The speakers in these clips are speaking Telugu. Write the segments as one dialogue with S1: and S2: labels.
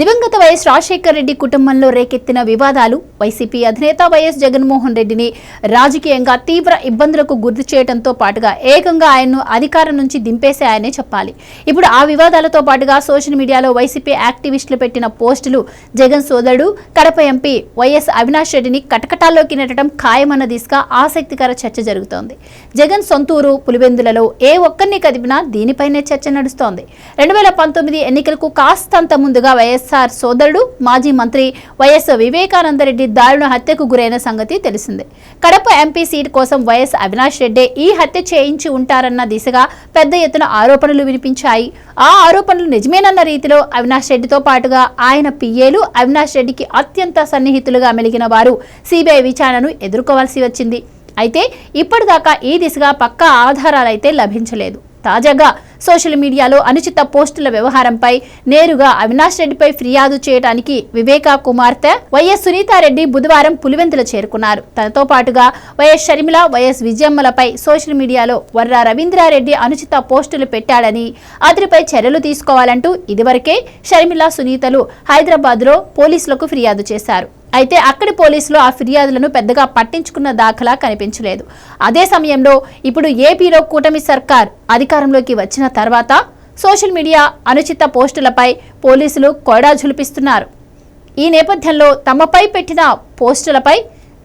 S1: దివంగత వైఎస్ రాజశేఖర రెడ్డి కుటుంబంలో రేకెత్తిన వివాదాలు. వైసీపీ అధినేత వైఎస్ జగన్మోహన్ రెడ్డిని రాజకీయంగా తీవ్ర ఇబ్బందులకు గుర్తు చేయడంతో పాటుగా ఏకంగా ఆయన్ను అధికారం నుంచి దింపేశాయనే చెప్పాలి. ఇప్పుడు ఆ వివాదాలతో పాటుగా సోషల్ మీడియాలో వైసీపీ యాక్టివిస్టులు పెట్టిన పోస్టులు జగన్ సోదరుడు కడప ఎంపీ వైఎస్ అవినాష్ రెడ్డిని కటకటాల్లోకి నెట్టడం ఖాయమన్న దిశగా ఆసక్తికర చర్చ జరుగుతోంది. జగన్ సొంతూరు పులివెందులలో ఏ ఒక్కరిని కదిపినా దీనిపైనే చర్చ నడుస్తోంది. రెండు వేల పంతొమ్మిది ఎన్నికలకు కాస్తంత ముందుగా వైఎస్ వైఎస్ఆర్ సోదరుడు మాజీ మంత్రి వైఎస్ వివేకానందరెడ్డి దారుణ హత్యకు గురైన సంగతి తెలిసిందే. కడప ఎంపీ సీట్ కోసం వైఎస్ అవినాష్ రెడ్డి ఈ హత్య చేయించి ఉంటారన్న దిశగా పెద్ద ఎత్తున ఆరోపణలు వినిపించాయి. ఆ ఆరోపణలు నిజమేనన్న రీతిలో అవినాష్ రెడ్డితో పాటుగా ఆయన పిఏలు అవినాష్ రెడ్డికి అత్యంత సన్నిహితులుగా మెలిగిన వారు సిబిఐ విచారణను ఎదుర్కోవాల్సి వచ్చింది. అయితే ఇప్పటిదాకా ఈ దిశగా పక్కా ఆధారాలైతే లభించలేదు. తాజాగా సోషల్ మీడియాలో అనుచిత పోస్టుల వ్యవహారంపై నేరుగా అవినాష్ రెడ్డిపై ఫిర్యాదు చేయడానికి వివేకా కుమార్తె వైఎస్ సునీతారెడ్డి బుధవారం పులివెందుల చేరుకున్నారు. తనతో పాటుగా వైఎస్ షర్మిల వైఎస్ విజయమ్మలపై సోషల్ మీడియాలో వర్రా రవీంద్రారెడ్డి అనుచిత పోస్టులు పెట్టాడని అతడిపై చర్యలు తీసుకోవాలంటూ ఇదివరకే షర్మిల సునీతలు హైదరాబాద్లో పోలీసులకు ఫిర్యాదు చేశారు. అయితే అక్కడి పోలీసులు ఆ ఫిర్యాదులను పెద్దగా పట్టించుకున్న దాఖలా కనిపించలేదు. అదే సమయంలో ఇప్పుడు ఏపీలో కూటమి సర్కార్ అధికారంలోకి వచ్చిన తర్వాత సోషల్ మీడియా అనుచిత పోస్టులపై పోలీసులు కొడా ఝులిపిస్తున్నారు. ఈ నేపథ్యంలో తమపై పెట్టిన పోస్టులపై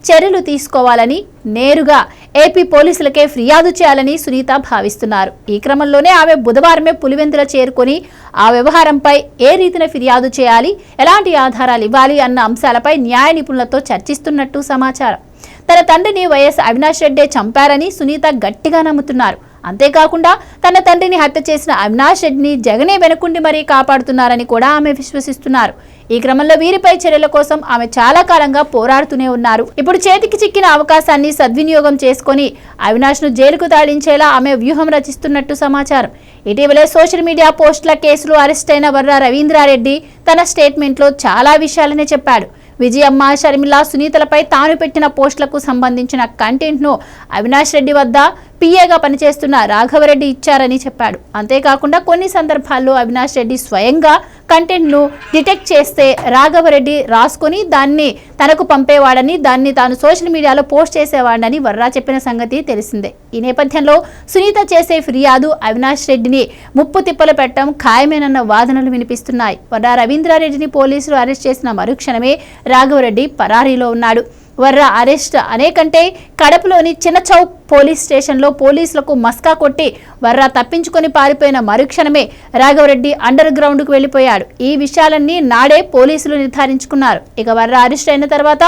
S1: చర్యలు తీసుకోవాలని నేరుగా ఏపీ పోలీసులకే ఫిర్యాదు చేయాలని సునీత భావిస్తున్నారు. ఈ క్రమంలోనే ఆమె బుధవారమే పులివెందుల చేరుకొని ఆ వ్యవహారంపై ఏ రీతిన ఫిర్యాదు చేయాలి ఎలాంటి ఆధారాలు ఇవ్వాలి అన్న అంశాలపై న్యాయ నిపుణులతో చర్చిస్తున్నట్టు సమాచారం. తన తండ్రిని వైఎస్ అవినాష్ రెడ్డే చంపారని సునీత గట్టిగా నమ్ముతున్నారు. అంతేకాకుండా తన తండ్రిని హత్య చేసిన అవినాష్ రెడ్డిని జగనే వెనుకుండి మరీ కాపాడుతున్నారని కూడా ఆమె విశ్వసిస్తున్నారు. ఈ క్రమంలో వీరిపై చర్యల కోసం ఆమె చాలా కాలంగా పోరాడుతూనే ఉన్నారు. ఇప్పుడు చేతికి చిక్కిన అవకాశాన్ని సద్వినియోగం చేసుకొని అవినాష్ను జైలుకు తాళించేలా ఆమె వ్యూహం రచిస్తున్నట్టు సమాచారం. ఇటీవలే సోషల్ మీడియా పోస్టుల కేసులో అరెస్ట్ అయిన వర్ర రవీంద్రారెడ్డి తన స్టేట్మెంట్లో చాలా విషయాలనే చెప్పాడు. విజయమ్మ షర్మిల సునీతలపై తాను పెట్టిన పోస్టులకు సంబంధించిన కంటెంట్ను అవినాష్ రెడ్డి వద్ద పిఏగా పనిచేస్తున్న రాఘవరెడ్డి ఇచ్చారని చెప్పాడు. అంతేకాకుండా కొన్ని సందర్భాల్లో అవినాష్ రెడ్డి స్వయంగా కంటెంట్ను డిటెక్ట్ చేస్తే రాఘవరెడ్డి రాసుకొని దాన్ని తనకు పంపేవాడని దాన్ని తాను సోషల్ మీడియాలో పోస్ట్ చేసేవాడని వర్రా చెప్పిన సంగతి తెలిసిందే. ఈ నేపథ్యంలో సునీత చేసే ఫిర్యాదు అవినాష్ రెడ్డిని ముప్పు తిప్పలు పెట్టడం ఖాయమేనన్న వాదనలు వినిపిస్తున్నాయి. వర్రా రవీంద్రారెడ్డిని పోలీసులు అరెస్ట్ చేసిన మరుక్షణమే రాఘవరెడ్డి పరారీలో ఉన్నాడు. వర్ర అరెస్ట్ అనేకంటే కడపలోని చిన్న చౌక్ పోలీస్ స్టేషన్లో పోలీసులకు మస్కా కొట్టి వర్రా తప్పించుకొని పారిపోయిన మరుక్షణమే రాఘవరెడ్డి అండర్ గ్రౌండ్కు వెళ్ళిపోయాడు. ఈ విషయాలన్నీ నాడే పోలీసులు నిర్ధారించుకున్నారు. ఇక వర్రా అరెస్ట్ అయిన తర్వాత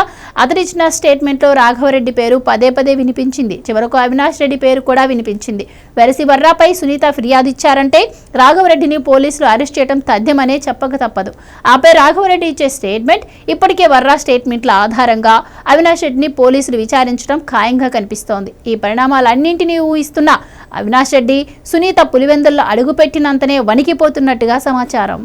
S1: అతనిచ్చిన స్టేట్మెంట్లో రాఘవరెడ్డి పేరు పదే పదే వినిపించింది. చివరకు అవినాష్ రెడ్డి పేరు కూడా వినిపించింది. వెరసి వర్రాపై సునీత ఫిర్యాదు ఇచ్చారంటే రాఘవరెడ్డిని పోలీసులు అరెస్ట్ చేయడం తథ్యమనే చెప్పక తప్పదు. ఆపై రాఘవరెడ్డి ఇచ్చే స్టేట్మెంట్ ఇప్పటికే వర్రా స్టేట్మెంట్ల ఆధారంగా అవినాష్ రెడ్డిని పోలీసులు విచారించడం ఖాయంగా కనిపిస్తోంది. ఈ పరిణామాలన్నింటినీ ఊహిస్తున్న అవినాష్ రెడ్డి సునీత పులివెందుల్లో అడుగుపెట్టినంతనే వణికిపోతున్నట్టుగా సమాచారం.